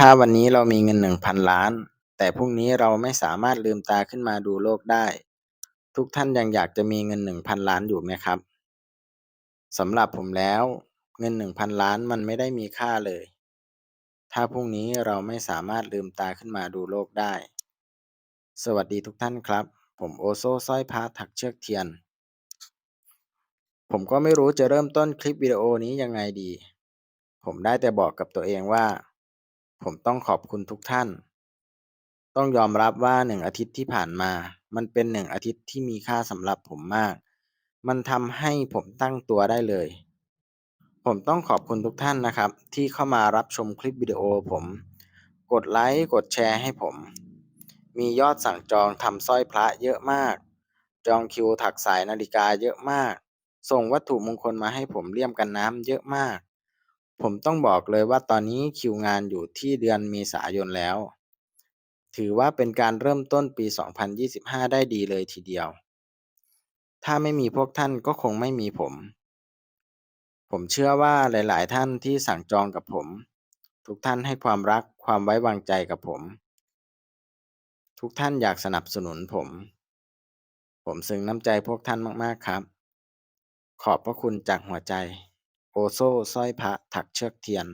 ถ้าวันนี้เรามีเงิน1,000ล้าน แต่พรุ่งนี้เราไม่สามารถลืมตาขึ้นมาดูโลกได้ ทุกท่านยังอยากจะมีเงิน1,000ล้านอยู่ไหมครับสำหรับผมแล้ว เงิน1,000ล้านมันไม่ได้มีค่าเลย ถ้าพรุ่งนี้เราไม่สามารถลืมตาขึ้นมาดูโลกได้ สวัสดีทุกท่านครับ ผมโอโซสร้อยพระถักเชือกเทียน ผมก็ไม่รู้จะเริ่มต้นคลิปวิดีโอนี้ยังไงดี ผมได้แต่บอกกับตัวเองว่า ผมต้องขอบคุณทุกท่าน ต้องยอมรับว่าหนึ่งอาทิตย์ที่ผ่านมา มันเป็นหนึ่งอาทิตย์ที่มีค่าสำหรับผมมาก มันทำให้ผมตั้งตัวได้เลย ผมต้องขอบคุณทุกท่านนะครับ ที่เข้ามารับชมคลิปวิดีโอผม กดไลค์ กดแชร์ให้ผม มียอดสั่งจองทำสร้อยพระเยอะมาก จองคิวถักสายนาฬิกาเยอะมาก ส่งวัตถุมงคลมาให้ผมเลี่ยมกันน้ำเยอะมาก ผมต้องบอกเลยว่าตอนนี้คิวงานอยู่ที่เดือนเมษายนแล้ว ถือว่าเป็นการเริ่มต้นปี 2025 ได้ดีเลยทีเดียว ถ้าไม่มีพวกท่านก็คงไม่มีผม ผมเชื่อว่าหลาย ๆ ท่านที่สั่งจองกับผม ทุกท่านให้ความรักความไว้วางใจกับผม ทุกท่านอยากสนับสนุนผม ผมซึ้งน้ำใจพวกท่านมาก ๆ ครับ ขอบพระคุณจากหัวใจ โอโซสร้อยพระถักเชือกเทียน